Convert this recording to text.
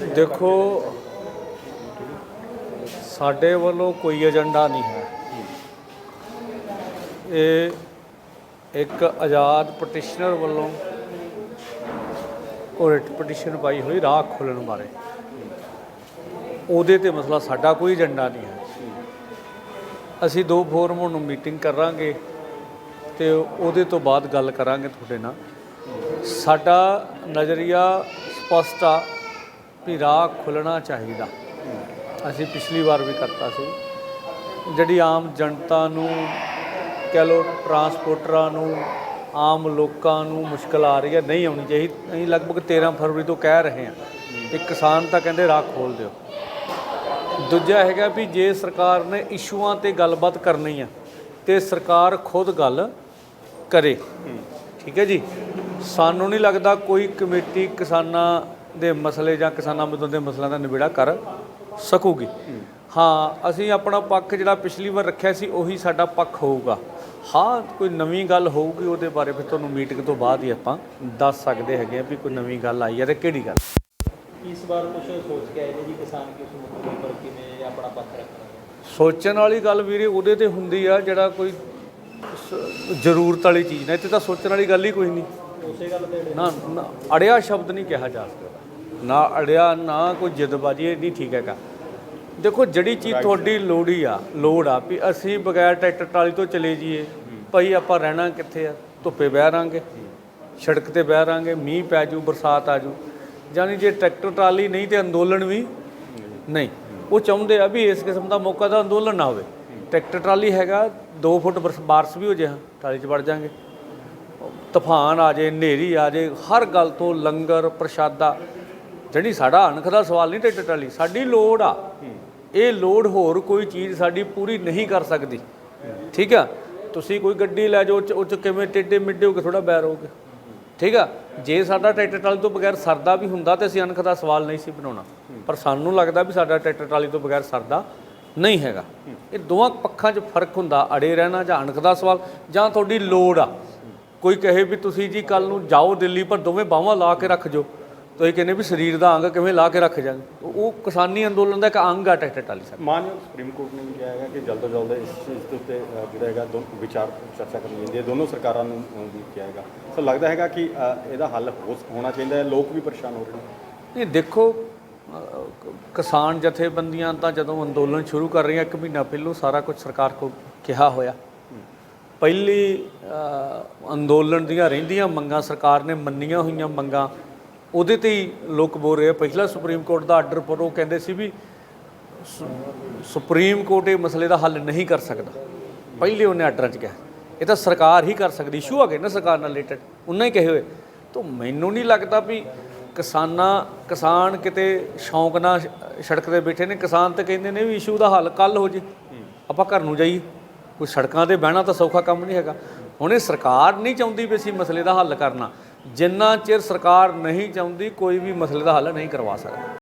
ਦੇਖੋ, ਸਾਡੇ ਵੱਲੋਂ ਕੋਈ ਏਜੰਡਾ ਨਹੀਂ ਹੈ। ਇਹ ਇੱਕ ਆਜ਼ਾਦ ਪਟੀਸ਼ਨਰ ਵੱਲੋਂ ਉਹ ਪਟੀਸ਼ਨ ਪਾਈ ਹੋਈ ਰਾਹ ਖੋਲਣ ਬਾਰੇ। ਉਹਦੇ ਤੇ ਮਸਲਾ ਸਾਡਾ ਕੋਈ ਏਜੰਡਾ ਨਹੀਂ ਹੈ। ਅਸੀਂ ਦੋ ਫੋਰਮ ਨੂੰ ਮੀਟਿੰਗ ਕਰਾਂਗੇ ਤੇ ਉਹਦੇ ਤੋਂ ਬਾਅਦ ਗੱਲ ਕਰਾਂਗੇ ਤੁਹਾਡੇ ਨਾਲ। ਸਾਡਾ ਨਜ਼ਰੀਆ ਸਪਸ਼ਟ ਆ। ਵੀ ਰਾਹ ਖੁੱਲਣਾ ਚਾਹੀਦਾ। ਅਸੀਂ ਪਿਛਲੀ ਵਾਰ ਵੀ ਕਰਤਾ ਸੀ। ਜਿਹੜੀ ਆਮ ਜਨਤਾ ਨੂੰ ਕਹਿ ਲਓ ਟਰਾਂਸਪੋਰਟਰਾਂ ਨੂੰ, ਆਮ ਲੋਕਾਂ ਨੂੰ ਮੁਸ਼ਕਲ ਆ ਰਹੀ ਹੈ, ਨਹੀਂ ਆਉਣੀ ਚਾਹੀਦੀ। ਅਸੀਂ ਲਗਭਗ 13 ਫਰਵਰੀ ਤੋਂ ਕਹਿ ਰਹੇ ਹਾਂ ਕਿ ਕਿਸਾਨ ਤਾਂ ਕਹਿੰਦੇ ਰਾਹ ਖੋਲ ਦਿਓ। ਦੂਜਾ ਹੈਗਾ ਵੀ ਜੇ ਸਰਕਾਰ ਨੇ ਇਸ਼ੂਆਂ ਤੇ ਗੱਲਬਾਤ ਕਰਨੀ ਆ, ਤੇ ਸਰਕਾਰ ਖੁਦ ਗੱਲ ਕਰੇ। ਠੀਕ ਹੈ ਜੀ? ਸਾਨੂੰ ਨਹੀਂ ਲੱਗਦਾ ਕੋਈ ਕਮੇਟੀ ਕਿਸਾਨਾਂ ਦੇ ਮਸਲੇ ਜਾਂ ਕਿਸਾਨਾਂ ਮਜ਼ਦੂਰਾਂ ਦੇ ਮਸਲਿਆਂ ਦਾ ਨਿਬੇੜਾ ਕਰ ਸਕੂਗੀ। ਹਾਂ ਅਸੀਂ ਆਪਣਾ ਪੱਖ ਜਿਹੜਾ ਪਿਛਲੀ ਵਾਰ ਰੱਖਿਆ ਸੀ ਉਹੀ ਸਾਡਾ ਪੱਖ ਹੋਊਗਾ। ਹਾਂ ਕੋਈ ਨਵੀਂ ਗੱਲ ਹੋਊਗੀ ਉਹਦੇ ਬਾਰੇ ਫਿਰ ਤੁਹਾਨੂੰ ਮੀਟਿੰਗ ਤੋਂ ਬਾਅਦ ਹੀ ਆਪਾਂ ਦੱਸ ਸਕਦੇ ਹੈਗੇ ਆ ਵੀ ਕੋਈ ਨਵੀਂ ਗੱਲ ਆਈ ਹੈ ਤੇ ਕਿਹੜੀ ਗੱਲ। ਇਸ ਵਾਰ ਕੁਝ ਸੋਚ ਕੇ ਆਏ ਨੇ ਜੀ ਕਿਸਾਨ ਕਿਸ ਮੁੱਦੇ ਉੱਪਰ ਕਿਵੇਂ ਆਪਣਾ ਪੱਖ ਰੱਖਣਾ? ਸੋਚਣ ਵਾਲੀ ਗੱਲ ਵੀਰੇ ਉਹਦੇ ਤੇ ਹੁੰਦੀ ਆ ਜਿਹੜਾ ਕੋਈ ਜ਼ਰੂਰਤ ਵਾਲੀ ਚੀਜ਼ ਨੇ ਇੱਥੇ ਤਾਂ ਸੋਚਣ ਵਾਲੀ ਗੱਲ ਹੀ ਕੋਈ ਨਹੀਂ। ਉਸੇ ਗੱਲ ਤੇ ਨਾ ਅੜਿਆ ਸ਼ਬਦ ਨਹੀਂ ਕਿਹਾ ਜਾ ਸਕਦਾ। ਨਾ ਅੜਿਆ ਨਾ ਕੋਈ ਜਿੱਦਬਾਜੀ ਇਹ ਨਹੀਂ ਠੀਕ ਹੈਗਾ। ਦੇਖੋ ਜਿਹੜੀ ਚੀਜ਼ ਤੁਹਾਡੀ ਲੋੜੀ ਆ ਲੋੜ ਆ ਵੀ ਅਸੀਂ ਬਗੈਰ ਟਰੈਕਟਰ ਟਰਾਲੀ ਤੋਂ ਚਲੇ ਜਾਈਏ। ਭਾਈ ਆਪਾਂ ਰਹਿਣਾ ਕਿੱਥੇ ਆ? ਧੁੱਪੇ ਬਹਿ ਰਾਂਗੇ। ਸੜਕ ਤੇ ਬਹਿ ਰਾਂਗੇ ਮੀਂਹ ਪੈ ਜੂ ਬਰਸਾਤ ਆ ਜੂ ਜਾਨੀ ਜੇ ਟਰੈਕਟਰ ਟਰਾਲੀ ਨਹੀਂ ਤੇ ਅੰਦੋਲਨ ਵੀ ਨਹੀਂ। ਉਹ ਚਾਹੁੰਦੇ ਆ ਵੀ ਇਸ ਕਿਸਮ ਦਾ ਮੌਕਾ ਦਾ ਅੰਦੋਲਨ ਨਾ ਹੋਵੇ। ਟਰੈਕਟਰ ਟਰਾਲੀ ਹੈਗਾ 2 ਫੁੱਟ ਬਰਸ- ਵੀ ਹੋ ਜੇ ਹਾਂ ਟਰਾਲੀ 'ਚ ਵੜ ਜਾਾਂਗੇ। ਤੂਫਾਨ ਆ ਜੇ ਹਨੇਰੀ ਆ ਜੇ ਹਰ ਗੱਲ ਤੋਂ ਲੰਗਰ ਪ੍ਰਸ਼ਾਦਾ ਜਿਹੜੀ ਸਾਡਾ ਅਣਖ ਦਾ ਸਵਾਲ ਨਹੀਂ ਟਰੈਕਟਰ ਟਰਾਲੀ ਸਾਡੀ ਲੋੜ ਆ। ਇਹ ਲੋੜ ਹੋਰ ਕੋਈ ਚੀਜ਼ ਸਾਡੀ ਪੂਰੀ ਨਹੀਂ ਕਰ ਸਕਦੀ। ਠੀਕ ਆ? ਤੁਸੀਂ ਕੋਈ ਗੱਡੀ ਲੈ ਜਾਓ, ਉਹ 'ਚ- ਉਹ ਚ ਕਿਵੇਂ ਟੇਡੇ ਮਿੱਡੇ ਹੋ ਕੇ ਥੋੜਾ ਬੈਰ ਹੋਗੇ ਠੀਕ ਆ? ਜੇ ਸਾਡਾ ਟਰੈਕਟਰ ਟਰਾਲੀ ਤੋਂ ਬਗੈਰ ਸਰਦਾ ਵੀ ਹੁੰਦਾ ਤੇ ਅਸੀਂ ਅਣਖ ਦਾ ਸਵਾਲ ਨਹੀਂ ਸੀ ਬਣਾਉਣਾ। ਪਰ ਸਾਨੂੰ ਲੱਗਦਾ ਵੀ ਸਾਡਾ ਟਰੈਕਟਰ ਟਰਾਲੀ ਤੋਂ ਬਗੈਰ ਸਰਦਾ ਨਹੀਂ ਹੈਗਾ। ਇਹ ਦੋਵਾਂ ਪੱਖਾਂ 'ਚ ਫ਼ਰਕ ਹੁੰਦਾ, ਅੜੇ ਰਹਿਣਾ ਜਾਂ ਅਣਖ ਦਾ ਸਵਾਲ, ਜਾਂ ਤੁਹਾਡੀ ਲੋੜ ਆ। ਕੋਈ ਕਹੇ ਵੀ ਤੁਸੀਂ ਜੀ ਕੱਲ ਨੂੰ ਜਾਓ ਦਿੱਲੀ, ਪਰ ਦੋਵੇਂ ਬਾਹਾਂ ਲਾ ਕੇ ਰੱਖ ਜੋ ਤੁਸੀਂ ਕਹਿੰਦੇ ਵੀ ਸਰੀਰ ਦਾ ਅੰਗ ਕਿਵੇਂ ਲਾ ਕੇ ਰੱਖ ਜਾਗੇ ਉਹ ਕਿਸਾਨੀ ਅੰਦੋਲਨ ਦਾ ਇੱਕ ਅੰਗ ਆ ਟਰਾਲੀ ਸਾਡਾ ਮਾਨਯੋਗ ਸੁਪਰੀਮ ਕੋਰਟ ਨੇ ਵੀ ਕਿਹਾ ਹੈਗਾ ਕਿ ਜਲਦ ਤੋਂ ਜਲਦ ਇਸ ਚੀਜ਼ ਦੇ ਉੱਤੇ ਜਿਹੜਾ ਹੈਗਾ ਦੋ ਵਿਚਾਰ ਚਰਚਾ ਕਰਨੀ ਚਾਹੀਦੀ ਹੈ। ਦੋਨੋਂ ਸਰਕਾਰਾਂ ਨੂੰ ਵੀ ਕਿਹਾ ਹੈਗਾ। ਸੋ ਲੱਗਦਾ ਹੈਗਾ ਕਿ ਇਹਦਾ ਹੱਲ ਹੋਣਾ ਚਾਹੀਦਾ ਹੈ। ਲੋਕ ਵੀ ਪਰੇਸ਼ਾਨ ਹੋ ਰਹੇ ਨੇ। ਨਹੀਂ ਦੇਖੋ ਕ- ਕਿਸਾਨ ਜਥੇਬੰਦੀਆਂ ਤਾਂ ਜਦੋਂ ਅੰਦੋਲਨ ਸ਼ੁਰੂ ਕਰ ਰਹੀਆਂ ਇੱਕ ਮਹੀਨਾ ਪਹਿਲਾਂ ਸਾਰਾ ਕੁਝ ਸਰਕਾਰ ਕੋਲ ਕਿਹਾ ਹੋਇਆ। ਪਹਿਲੀ ਅੰਦੋਲਨ ਦੀਆਂ ਰਹਿੰਦੀਆਂ ਮੰਗਾਂ ਸਰਕਾਰ ਨੇ ਮੰਨੀਆਂ ਹੋਈਆਂ ਮੰਗਾਂ। ਉਹਦੇ ਤੇ ਹੀ ਲੋਕ ਬੋਲ ਰਹੇ ਆ। ਪਹਿਲਾ ਸੁਪਰੀਮ ਕੋਰਟ ਦਾ ਆਰਡਰ ਪਰ ਉਹ ਕਹਿੰਦੇ ਸੀ ਵੀ ਸੁ- ਸੁਪਰੀਮ ਕੋਰਟ ਇਹ ਮਸਲੇ ਦਾ ਹੱਲ ਨਹੀਂ ਕਰ ਸਕਦਾ। ਪਹਿਲੇ ਉਹਨੇ ਆਰਡਰਾਂ 'ਚ ਕਿਹਾ। ਇਹ ਤਾਂ ਸਰਕਾਰ ਹੀ ਕਰ ਸਕਦੀ। ਇਸ਼ੂ ਆ ਗਏ ਨਾ ਸਰਕਾਰ ਨਾਲ ਰਿਲੇਟਡ ਉਹਨਾਂ ਹੀ ਕਹੇ ਹੋਏ। ਤਾਂ ਮੈਨੂੰ ਨਹੀਂ ਲੱਗਦਾ ਵੀ ਕਿਸਾਨਾਂ, ਕਿਸਾਨ ਕਿਤੇ ਸ਼ੌਂਕ ਨਾਲ ਸੜਕ ਤੇ ਬੈਠੇ ਨੇ। ਕਿਸਾਨ ਤਾਂ ਕਹਿੰਦੇ ਨੇ ਵੀ ਇਸ਼ੂ ਦਾ ਹੱਲ ਕੱਲ ਹੋ ਜੇ। ਆਪਾਂ ਘਰ ਨੂੰ ਜਾਈਏ। ਕੋਈ ਸੜਕਾਂ ਤੇ ਬਹਿਣਾ ਤਾਂ ਸੌਖਾ ਕੰਮ ਨਹੀਂ ਹੈਗਾ। ਹੁਣ ਇਹ ਸਰਕਾਰ ਨਹੀਂ ਚਾਹੁੰਦੀ ਵੀ ਅਸੀਂ ਮਸਲੇ ਦਾ ਹੱਲ ਕਰਨਾ। ਜਿੰਨਾ ਚਿਰ ਸਰਕਾਰ ਨਹੀਂ ਚਾਹੁੰਦੀ ਕੋਈ ਵੀ ਮਸਲੇ ਦਾ ਹੱਲ ਨਹੀਂ ਕਰਵਾ ਸਕਦੀ।